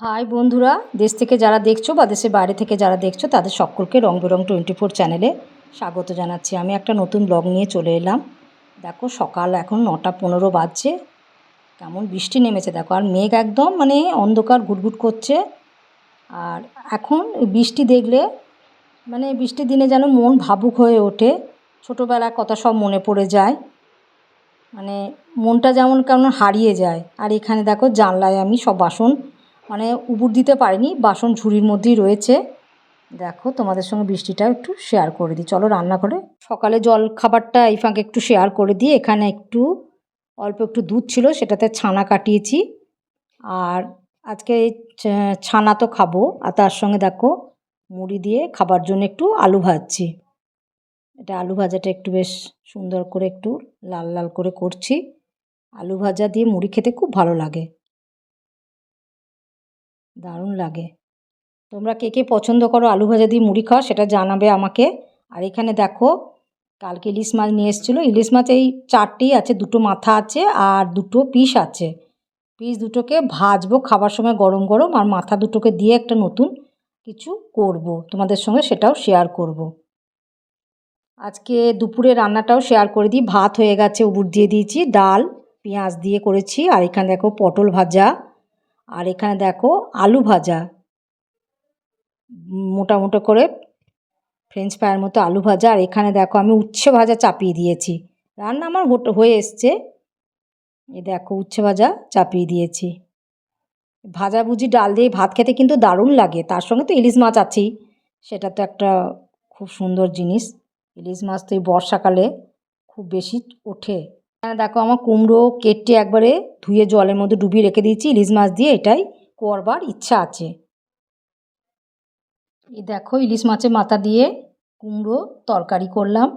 High বন্ধুরা, দেশ থেকে যারা দেখছ বা দেশের বাইরে থেকে যারা দেখছ, তাদের সকলকে রং বেরং টোয়েন্টি ফোর চ্যানেলে স্বাগত জানাচ্ছি। আমি একটা নতুন ব্লগ নিয়ে চলে এলাম। দেখো, সকাল এখন নটা পনেরো বাজছে। কেমন বৃষ্টি নেমেছে, দেখো। আর মেঘ একদম মানে অন্ধকার, ঘুটঘুট করছে। আর এখন বৃষ্টি দেখলে মানে বৃষ্টির দিনে যেন মন ভাবুক হয়ে ওঠে। ছোটোবেলার কথা সব মনে পড়ে যায়। মানে মনটা যেমন কেমন হারিয়ে যায়। আর এখানে দেখো, জানলায় আমি সব বাসন মানে উবুর দিতে পারিনি, বাসন ঝুড়ির মধ্যেই রয়েছে। দেখো, তোমাদের সঙ্গে বৃষ্টিটা একটু শেয়ার করে দিই। চলো রান্না করে সকালে জল খাবারটা এই ফাঁকে একটু শেয়ার করে দিই। এখানে একটু, অল্প একটু দুধ ছিল, সেটাতে ছানা কাটিয়েছি। আর আজকে এই ছানা তো খাব। আর তার সঙ্গে দেখো, মুড়ি দিয়ে খাবার জন্য একটু আলু ভাজছি। এটা আলু ভাজাটা একটু বেশ সুন্দর করে একটু লাল লাল করে করছি। আলু ভাজা দিয়ে মুড়ি খেতে খুব ভালো লাগে। দারুণ লাগে। তোমরা কে কে পছন্দ করো আলু ভাজা দিয়ে মুড়ি খাও সেটা জানাবে আমাকে। আর এখানে দেখো, কালকে ইলিশ মাছ নিয়ে এসেছিল। ইলিশ মাছ এই চারটেই আছে, দুটো মাথা আছে আর দুটো পিস আছে। পিস দুটোকে ভাজবো, খাবার সময় গরম গরম আর মাথা দুটোকে দিয়ে একটা নতুন কিছু করব। তোমাদের সঙ্গে সেটাও শেয়ার করব। আজকে দুপুরে রান্নাটাও শেয়ার করে দিই। ভাত হয়ে গেছে, উবুর দিয়ে দিয়েছি, ডাল, পেঁয়াজ দিয়ে করেছি। আর এখানে দেখো পটল ভাজা। আর এখানে দেখো আলু ভাজা। মোটা মোটা করে ফ্রেঞ্চ ফ্রাইয়ের মতো আলু ভাজা। আর এখানে দেখো আমি উচ্ছে ভাজা চাপিয়ে দিয়েছি। রান্না আমার হয়ে এসছে। এ দেখো উচ্ছে ভাজা চাপিয়ে দিয়েছি। ভাজা ভাজাভুজি ডাল দিয়ে ভাত খেতে কিন্তু দারুণ লাগে। তার সঙ্গে তো ইলিশ মাছ আছেই। সেটা তো একটা খুব সুন্দর জিনিস। ইলিশ মাছ তো এই বর্ষাকালে খুব বেশি ওঠে। দেখো আমার কুমড়ো কেটে একবারে ধুয়ে জলের মধ্যে ডুবিয়ে রেখে দিয়েছি, ইলিশ মাছ দিয়ে এটাই করবার ইচ্ছা আছে। এই দেখো ইলিশ মাছের মাথা দিয়ে কুমড়ো তরকারি করলাম।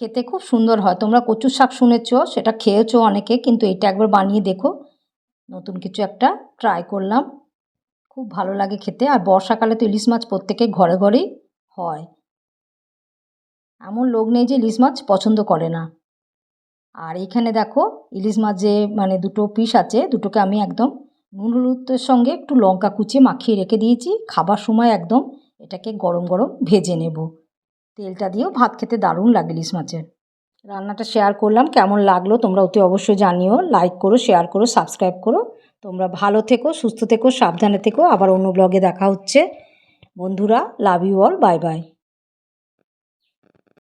খেতে খুব সুন্দর হয়, তোমরা কচুর শাক শুনেছো, সেটা খেয়েছো অনেকে, কিন্তু এটা একবার বানিয়ে দেখো। নতুন কিছু একটা ট্রাই করলাম। খুব ভালো লাগে খেতে, আর বর্ষাকালে তো ইলিশ মাছ প্রত্যেকে ঘরে ঘরেই হয়। এমন লোক নেই যে ইলিশ মাছ পছন্দ করে না। আর এখানে দেখো ইলিশ মাছ যে মানে দুটো পিস আছে, দুটোকে আমি একদম নুন হলুদের সঙ্গে একটু লঙ্কা কুচিয়ে মাখিয়ে রেখে দিয়েছি। খাবার সময় একদম এটাকে গরম গরম ভেজে নেব। তেলটা দিয়েও ভাত খেতে দারুণ লাগে ইলিশ মাছের। রান্নাটা শেয়ার করলাম, কেমন লাগল তোমরা অতি অবশ্যই জানিও। লাইক করো শেয়ার করো সাবস্ক্রাইব করো। তোমরা ভালো থেকো, সুস্থ থেকো, সাবধানে থেকো। আবার অন্য ব্লগে দেখা হচ্ছে। বন্ধুরা love you all bye bye